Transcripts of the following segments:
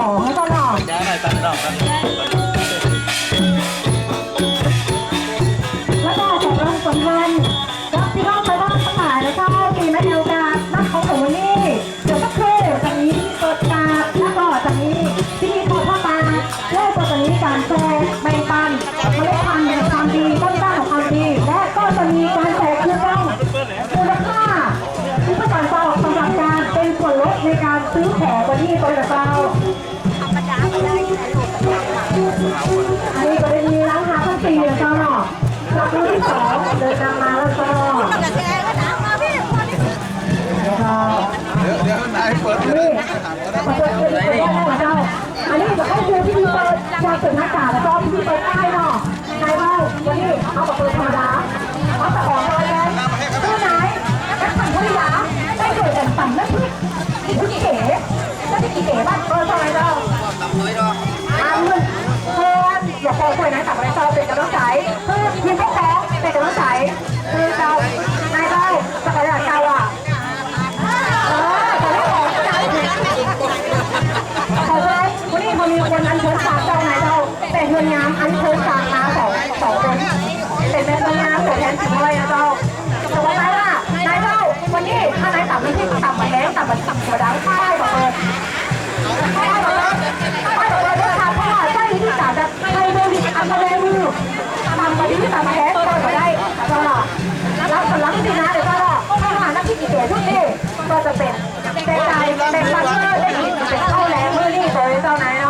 ของแล้วก็หน่อย้ตัดดอกกันแล้วก็ของรางสำคัญรับที่ร่องไปบ้านทั้งหลายแล้วก็มีแม่เดียวกันนักของผมวันนี้เดี๋ยวก็คือจากนี้เปิดตาแล้วก็จากนี้พิธีทอดผ้าป่าและต่อจากนี้การแจก มาแล้วต่ำมันต่ำหัวดังป้ายบอกเลยไม่ได้หรอกนะไม่ได้หรอกนะด้วยค่ะเพราะว่าเจ้ที่สามจะให้เรื่องที่อันมาเลยมือทำมาดีที่สามแฮกก็ได้ก็รับผลลัพธ์ดีนะเดี๋ยวก็ล่ะถ้าหานักที่กี่เดือนทุกที่ก็จะเป็นเป็นใจเป็นมันเมื่อได้ยินเป็นเข้าแรงเมื่อนี่โดยเจ้านายเนาะ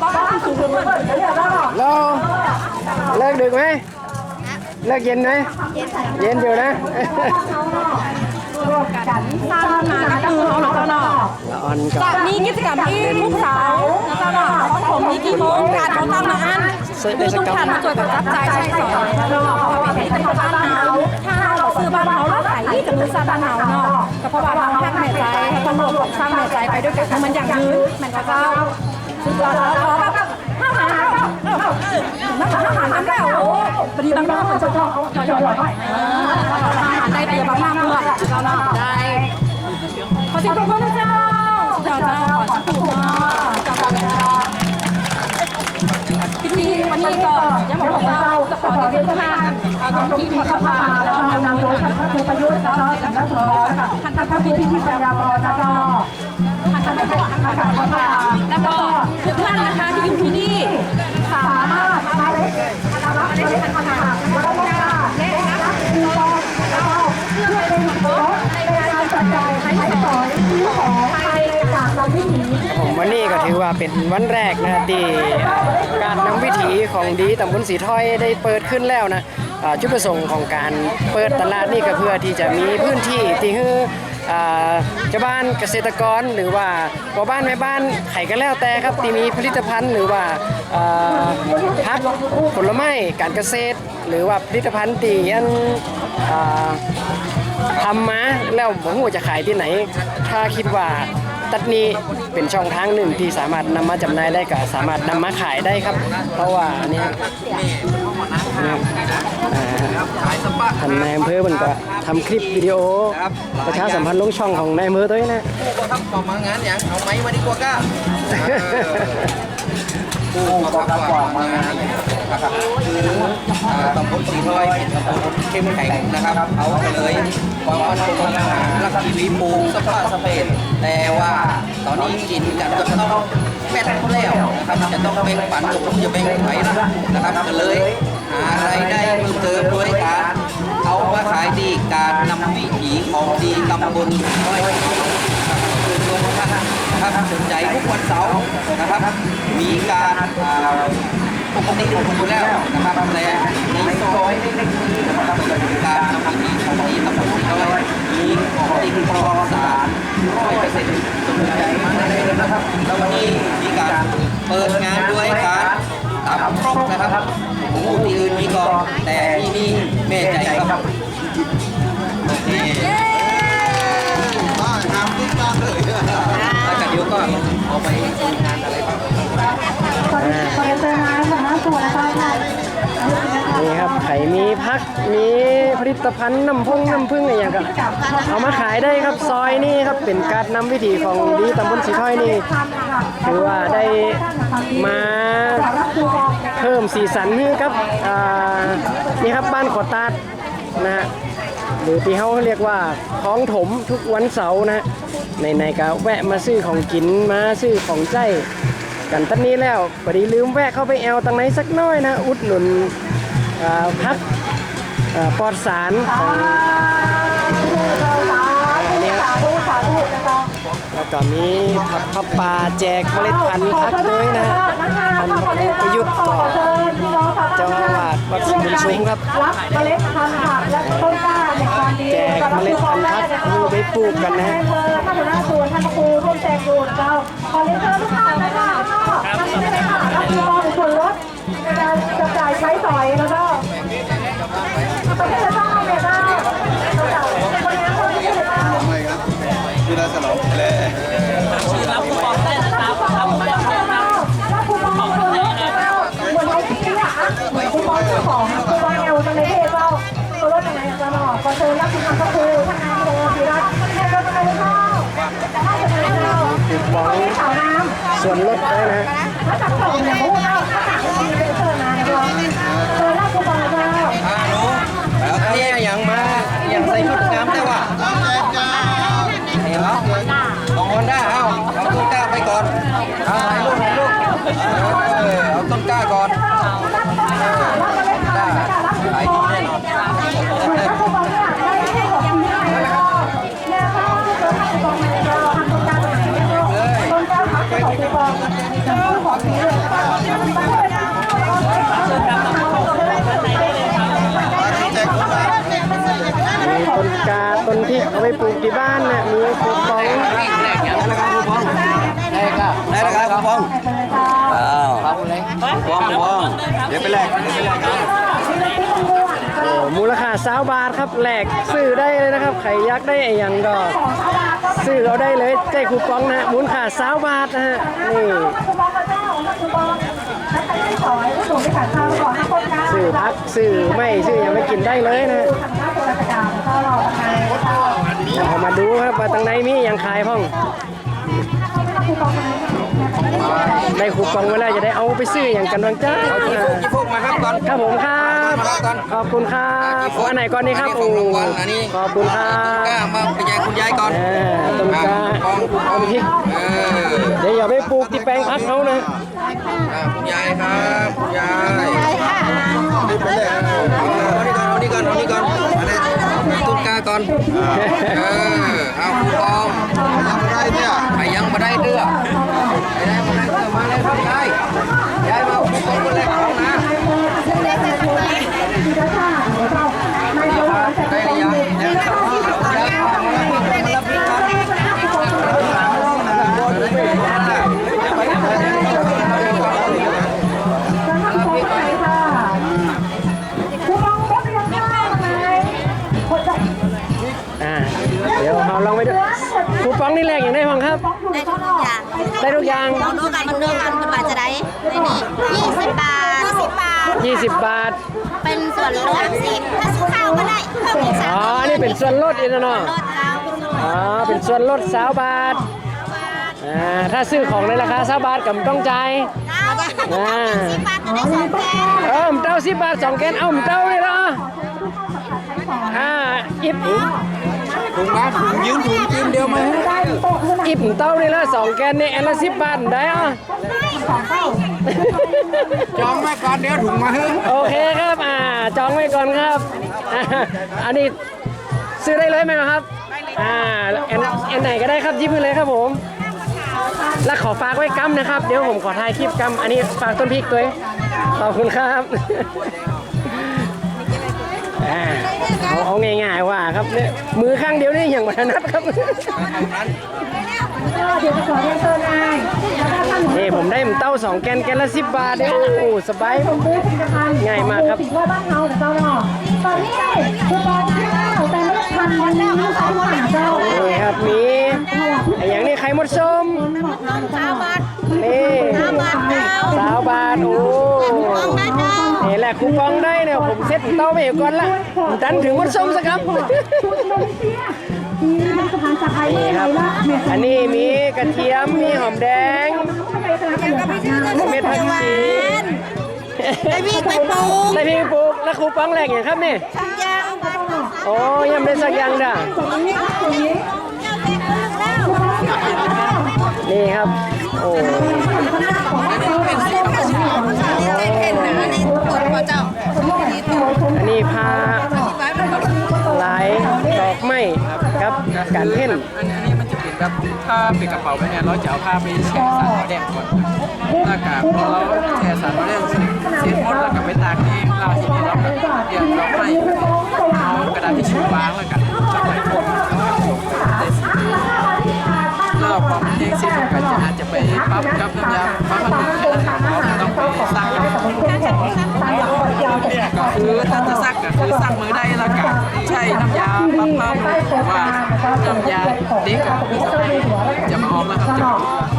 กว่าบอกว่าสูงสุดเปิดเดี๋ยวเราเราเลิกดึกไหม เลิกเย็นไหมเย็นอยู่นะกันสร้างมาก็คือเขาเนาะละออนกับจะมีกิจกรรมที่ทุกเสาร์นะเจ้าเนาะของผมมีกี่โมงการเขาตั้งมาอันคือทุกท่านมาช่วยกันรับใจใช้สอยเนาะเราะว่าเป็นเป็นบ้านเฮาถ้าเราซื้อบ้านเฮาเราขายที่จะมือซาบ้านเฮาเนาะก็เพราะว่าเราแค่แม่ใจทั้งหมของสร้างแม่ใจไปด้วยกันมันอย่างยืนมันก็เจ้าสุดยอดแล้วขอแบบห้าหา น้ำหาหาน้ำแล้วโอ้พอดีบางบ้านมันจะชอบเขาหยอดหยอดอาหารได้แต่บางบ้านเพื่อนเจ้าเนาะได้ขอเสียงปรบมือนะเจ้าเจ้าเจ้าขอสักครู่เนาะเจ้าเจ้าเจ้าพิธีวันนี้ก็ยังบอกว่าจะขอเรียนท่านเอาของที่ที่เข้ามาแล้วก็นำโดยท่านพระครูประยุทธ์แล้วก็ท่านพระสอนท่านพระครูพิธีปัญญาบรแล้วก็ท่านพระครูท่านพระครูแล้วก็ทุกท่านนะคะที่อยู่ที่นี่ วก็และรับคูปองแล้วก็เพื่อเป็นรถในงานจัดจ่ายให้ถ้อยให้ใจเราที่นี้ผมว่านี่ก็ถือว่าเป็นวันแรกนะที่การนำวิถีของดีตำบลสีถ้อยได้เปิดขึ้นแล้วนะจุดประสงค์ของการเปิดตลาดนี่ก็เพื่อที่จะมีพื้นที่ที่ให้อ่า ชาวบ้านเกษตรกรหรือว่าพ่อบ้านแม่บ้านไข่ก็แล้วแต่ครับที่มีผลิตภัณฑ์หรือว่าพักผลไม้การเกษตร หรือว่าผลิตภัณฑ์ตีอันอ่ทำมาแล้วผมว่าจะขายที่ไหน ถ้าคิดว่าตัดนี้เป็นช่องทางหนึ่งที่สามารถนำมาจำหน่ายได้ก็สามารถนำมาขายได้ครับ เพราะว่าเนี่ยนะครับอ่า ท่านนายอำเภอมันก็ทำคลิปวิดีโอ ประชาสัมพันธ์ลงช่องของนายอำเภอตัวนี้นะครับออกมางานอย่างเอาไม้มาดีกว่าก้าผู้ประกอบการมางานนะครับคือตำบลสีถ้อยเป็นตำบลเข้มแข็งนะครับ เอาไปเลยความมั่นคงทางอาหารรักชีวิตปูสปาสเปนแต่ว่าตอนนี้กินกันก็ต้องแม่นแล้วนะครับจะต้องแบ่งปันกับผมจะแบ่งไว้นะครับก็เลย หารายได้เพิ่มเติมด้วยการเอามาขายดีการนำวิถีของดีตำบลน้อยคือตัวท่านนะครับสนใจทุกวันเสาร์นะครับ มีการปกติของผมอยู่แล้วนะครับแต่ในซอยนะครับจะมีการทำพิธีของที่ตำบลน้อยมีของจริงปลอดสารร้อยเปอร์เซ็นต์สนใจมาไนี่ครับไข่มีพักมีผลิตภัณฑ์น้ำพงน้ำผึ้งอะไรอย่างก็เอามาขายได้ครับซอยนี่ครับเป็นการนำวิถีของดีตำบลสีถ้อยนี่ถือว่าได้มาเพิ่มสีสันให้ครับนี่ครับบ้านขอตาดนะฮะหรือที่เขาเรียกว่าคลองถมทุกวันเสาร์นะฮะในในก็แวะมาซื้อของกินมาซื้อของใจ กันตั้นี้แล้วพอดีลืมแวะเข้าไปแอลตังไหนสักน้อยนะ อุดหนุนพักปลอดสารของ แล้วก็มีผักพับปลาแจกเมล็ดพันธุ์พักด้วยนะท่านประยุทธ์ต่อเจ้าอาวาสวัดสมุนชุมครับรับเมล็ดพันธุ์ผักและต้นกล้าในความดีแจกเมล็ดพันธุ์พักให้ไปปลูกกันนะท่านหัวหน้าส่วนท่านครูร่วมแจกอยู่เราขอเรียนเชิญทุกท่านนะคะท่านนี้ได้ค่ะรับคูปองส่วนลดในการจับจ่ายใช้สอยแล้วก็ประเทศชาติเนี่ยน ที่เราฉลองแล้วรับคูปองรับคูปองส่วนลดนะคะเหมือนไอ้ที่อะเหมือนคูปองเจ้าของคูปองเอลตรงไหนเจ้าตัวลดตรงไหนจะมาขอเชิญรับคุณทางพระครูท่านนายโมธีรัตน์แม่ก็จะไปเข้าจะให้จะไปเข้าคูปองสาวน้ำส่วนลดด้นะถ้าจับส่งเนี่ยพูดเอาถ้าจับดีเป็น ก้าก่อนได้ขายดีแน่นอนถ้าคูปองเนี่ยได้ให้ของดีให้แล้วก็แม่เขาเชิญรับคูปองมาเลยเราทำต้นกล้านเนี่ยต้นกล้าพักของคูปองจะซื้อของดีเลยประเทศเรามีต้นกาต้นพริกเอาไปปลูกที่บ้านนะมีคูปองได้ครับได้แล้วครับ เดี๋ยวไปแลกเดี๋ยวไปแลกโอ้มูลค่าสาวบาทครับแหลกซื้อได้เลยนะครับใครยากได้ไอ้ยังก็ซื้อเอาได้เลยใจคูปองนะมูลค่าสาวบาทนะฮะนี่มาเจ้าคูปองถ้าใครไม่ขอให้ส่งไปขายข้าวขอให้คนกล้าซื้อพักซื้อไม่ซื้อยังไม่กินได้เลยนะทำหน้าตัวราชการแล้วก็รอทำงานแล้วก็เอามาดูครับว่าตรงไหนมียังขายพ่องคูปอง ได้คูปองมาแล้วจะได้เอาไปซื้ออย่างกันวังจ้าเอาจีฟุกจีฟุกมาครับก่อนครับผมครับขอบคุณครับอันไหนก่อนนี่ครับอันนี้ของรางวัลอันนี้ขอบคุณครักล้าบมาไปแจกคุณยายก่อนอ่าต้นกาปองปองต้นพริกเออเดี๋ยวอย่าไปปลูกที่แปลงพักเขานะอ่าคุณยายครับคุณยายเอานี่ก่อนเอานี่ก่อนเอานี่ก่อนเอาต้นกล้าก่อนเออเอาคุณปองยัง เลยครับย ได้ทุกอย่างเราดูกันมันเดิมกันจะบาทจะได้ในนี้ยี่สิบบาทสิบบาท 20 บาท เป็นส่วนลดสิถ้าซื้อข้าวก็ได้เพิ่มอีกสามอ๋อนี่เป็นส่วนลดอีกแล้วเนาะลดเราอ๋อ เป็นส่วนลดสาวบาทอ่าถ้าซื้อของในราคาสาวบาทก็ต้องจ่ายเราสิบบาทจะได้สองแก้วเออมเต้าสิบบาทสองแกนเอามเต้าเลยเหรออ่าอิบ ถุงนะถุงยืนถุงยืนเดียวไหมอิบเต้าเลยละสองแกนนี่อันละสิบบาทได้อะจองไว้ก่อนเดี๋ยวถุงมาให้โอเคครับอ่าจองไว้ก่อนครับอ่าอันนี้ซื้อได้เลยไหมครับอ่าอันอันไหนก็ได้ครับยิบไปเลยครับผม แล้วขอฝากไว้กำนะครับ เดี๋ยวผมขอถ่ายคลิปกำอันนี้ฝากต้นพริกตัวเองขอบคุณครับ อ่าเอาเอาง่ายๆว่าครับเนี่ยมือข้างเดียวนี่อย่างวัฒนัดครับเดี๋ยวจะขอเรียนเชิญนายแล้วก็ท่านหนูนี่ผมได้หมูเต้าสองแกนแกนละสิบบาทเองโอ้โหสบายบูธผลิตภัณฑ์ง่ายมากครับ สิว่าบ้านเฮาเจ้าเนาะตอนนี้คือตอนข้าวแต่ไม่ได้ทันวันนี้ใช้ผ่านเจ้านี่ครับมีไอ้อย่างนี้ไข่มดส้มสามบาทนี่สามบาทเก้าสาวบาทโอ้ลองได้ เก้านี่แหละคูปองได้เนี่ยผมเซ็ตหมูเต้าไปอยู่ก่อนละผมดันถึงมดส้มสักครับชุดนมเสียที่มันสะพานสะพายนี่ไม่ครับละแม่อันนี้มีกระเทียมมีหอมแดงไปคณะกรรมการเม็ดผักชีได้วิ่งไปปลูกได้พี่ปลูกแล้วคูปองแรกอย่างครับนี่ทำยางโอ้ยังไม่ได้สักอย่างด่ะตรงนี้ตรงนี้นี่ครับโอ้ ผ้าลายดอกไม้ครับการเพ่นอันนี้มันจะเป็นแบบผ้าเป็นกระเป๋าไปเนี่ยเราจะเอาผ้าไปแช่สารแดงก่อนแล้วก็พอเราแช่สารแดงเสร็จหมดแล้วก็ไปตากที่เราที่นี้เราก็เรียกเราให้เอากระดาษทิชชู่วางแล้วกันแล้วไปพ่นแล้วพอมันแห้งเสร็จก็จะอาจจะไปปั๊บกับน้ำยาปั๊บมันแค่นั้นเราต้องไปซักกับก็คือถ้าจะ สั่งมือได้ละกันใช่น้ำยาปั๊บปั๊บว่าน้ำยาเด็กกับจะมาออมแล้วครับจะ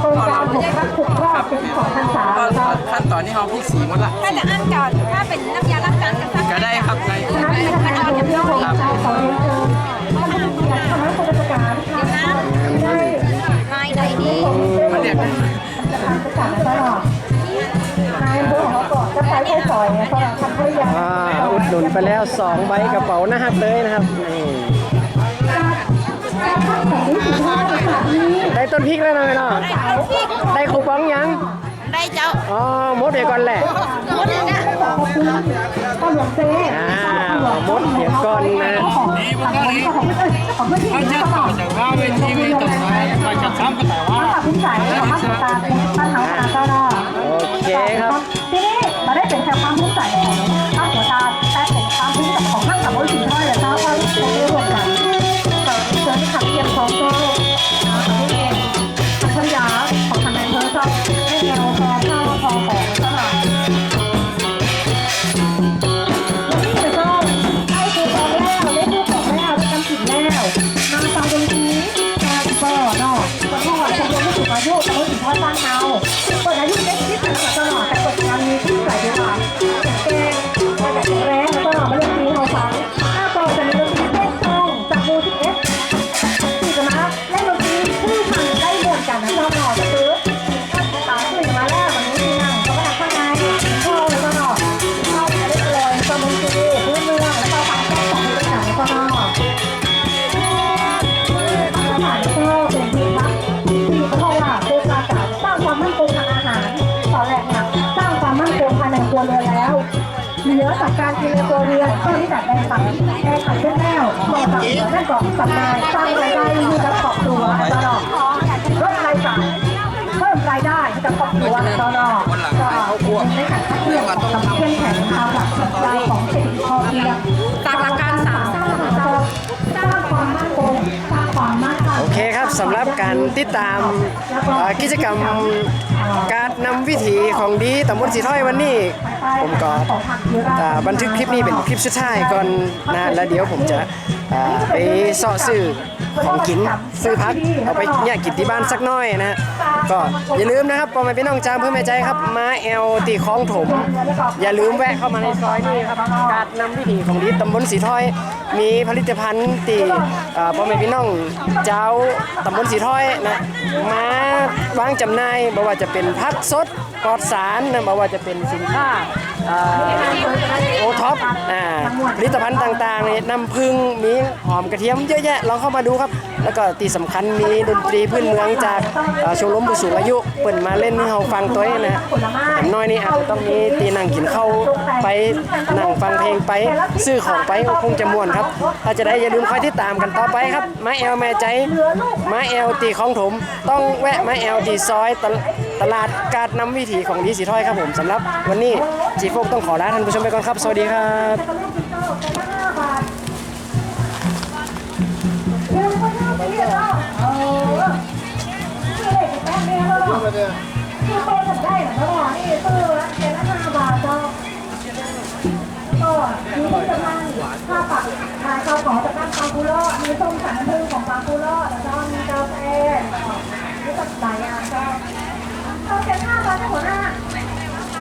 พอเราครับก็ขั้นตอนนี้เราพริกสีหมดละถ้าจะอั้นก่อนถ้าเป็นน้ำยาล้างจานก็ได้ครับได้มันเไปแล้ว 2 ใบกระเป๋านะครับเลยนะครับนี่ได้ต้นพริกแล้วนะแม่เนาะได้คูปองยังได้เจ้าอ๋อหมดเดี๋ยวก่อนแหละหมดเลยนะอ่ามดเดี๋ยวก่อนนะเขาจะต่อจากว่าเวทีมีตกใจไปกระชับกันแต่ว่าคุณสายของมาตราเป็นปัญหาตา เรือนก็ที่ดัดแปลงฝังแก้ไขเส้นแนวต่อจากเหลือนั่นก็สำนาห์สร้างรายได้ให้กับครอบครัวตลอดลดรายจ่ายเพิ่มรายได้ให้กับครอบครัวตลอดก็ในการคัดเลือกกับเข้มแข็งทางหลักสัปดาห์ของเศรษฐกิจพอเพียง สำหรับการติดตามกิจกรรมการนำวิถีของดีตำบลสีถ้อยวันนี้ ผมก็อ่าบันทึกคลิปนี้เป็นคลิปสุดท้ายก่อนนะแล้วเดี๋ยวผมจะไปสอสื่อ ของกินซื้อพักเอาไปเนี่ยกินที่บ้านสักน้อยนะฮะก็อย่าลืมนะครับพอแม่พี่น้องจามเพื่อแม่ใจครับมาแอลตีคลองถม อย่าลืมแวะเข้ามาในซอยนี้ครับการนำวิถีของดีตำบลสีถ้อย มีผลิตภัณฑ์ตีเอ่อพ่อแม่พี่น้องเจ้าตำบลสีถ้อยนะมาวางจำหน่ายไม่ว่าจะเป็นพักสดปลอดสารนะไม่ว่าจะเป็นสินค้า เอ่อโอท็อปอ่าผลิตภัณฑ์ต่างๆเนี่ยน้ำผึ้งมีหอมกระเทียมเยอะแยะลองเข้ามาดูครับ แล้วก็ที่สำคัญมีดนตรีพื้นเมืองจากเอ่อชมรมผู้สูงอายุเปิดมาเล่นให้เราฟังตัวเองนะฮะอย่างน้อยนี่อาจจะต้องมีตีนั่งกินข้าวไปนั่งฟังเพลงไปซื้อของไปก็คงจะม่วนครับ ถ้าจะได้อย่าลืมคอยติดตามกันต่อไปครับมาแอลแม่ใจมาแอลตีของถมต้องแวะมาแอลตีซอยตล ตลาดการนำวิถีของดีสีถ้อยครับผมสำหรับวันนี้จีโฟกต้องขอลาท่านผู้ชมไปก่อนครับ สวัสดีครับที่เขาทำได้เหรอนี่ตื้อละเป็นละห้าบาทก็ก็มีที่จะมาข้าวปักมาข้าวขอจากบ้านปาคูโร่มีส้มสังเพึ่งของปาคูโร่แล้วก็มีกาแฟมีตับไหลอะก็ เอาเสียงข้าวมลให้หัวหน้า